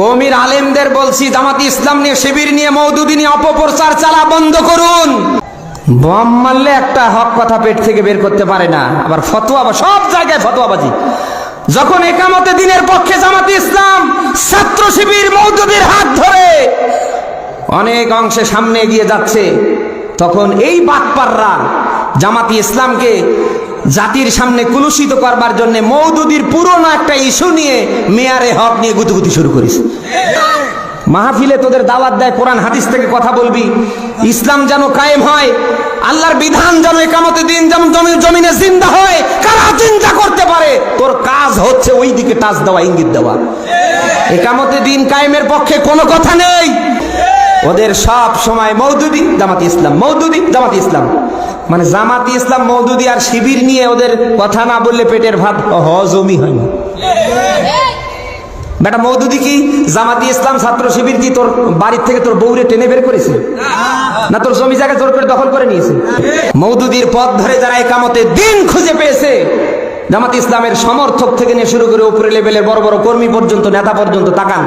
কমির আলেমদের বলছি, জামাতি ইসলাম নিয়ে, শিবির নিয়ে মৌদুদি নিয়ে অপপ্রচার চালা বন্ধ করুন। বম মারলে একটা হক কথা পেট থেকে বের করতে পারে না। আবার ফতোয়া সব জায়গায় ফতোয়াবাজি। যখন একামতে দিনের পক্ষে জামাতি ইসলাম ছাত্র শিবির মৌদুদির হাত ধরে অনেক অংশে সামনে এগিয়ে যাচ্ছে, তখন এই বাটপাররা জামাতি ইসলামকে জাতির সামনে কুলুষিত করবার জন্য মৌদুদির পুরনো একটা ইস্যু নিয়ে মেয়ারে হক নিয়ে গুতুগুতি শুরু করেছে। মাহফিলে তোদের দাওয়াত দেয়, কোরআন হাদিস থেকে কথা বলবি। ইসলাম যেন কায়েম হয়, আল্লাহর বিধান যেন একামতে দিন যেমন জমি জমিনে জিন্দা হয়, কারা চিন্তা করতে পারে? তোর কাজ হচ্ছে ওই দিকে টাচ দেওয়া, ইঙ্গিত দেওয়া। একামতে দিন কায়েমের পক্ষে কোনো কথা নেই। ওদের সব সময় মৌদুদি, জামাতি ইসলাম, মৌদুদি, জামাতি ইসলাম। মানে জামাতি ইসলাম মৌদুদি আর শিবির নিয়ে ওদের কথা না বললে পেটের ভাত হজমই হয় না। বেটা মৌদুদি কি জামাতি ইসলাম ছাত্র শিবির কি তোর বাড়ির থেকে তোর বউরে টেনে বের করেছে? না তোর জমি জায়গা জোর করে দখল করে নিয়েছে? মৌদুদির পথ ধরে যারা একামতে দিন খুঁজে পেয়েছে, জামাত ইসলামের সমর্থক থেকে নিয়ে শুরু করে উপরে লেভেলের বড় বড় কর্মী পর্যন্ত, নেতা পর্যন্ত তাকান।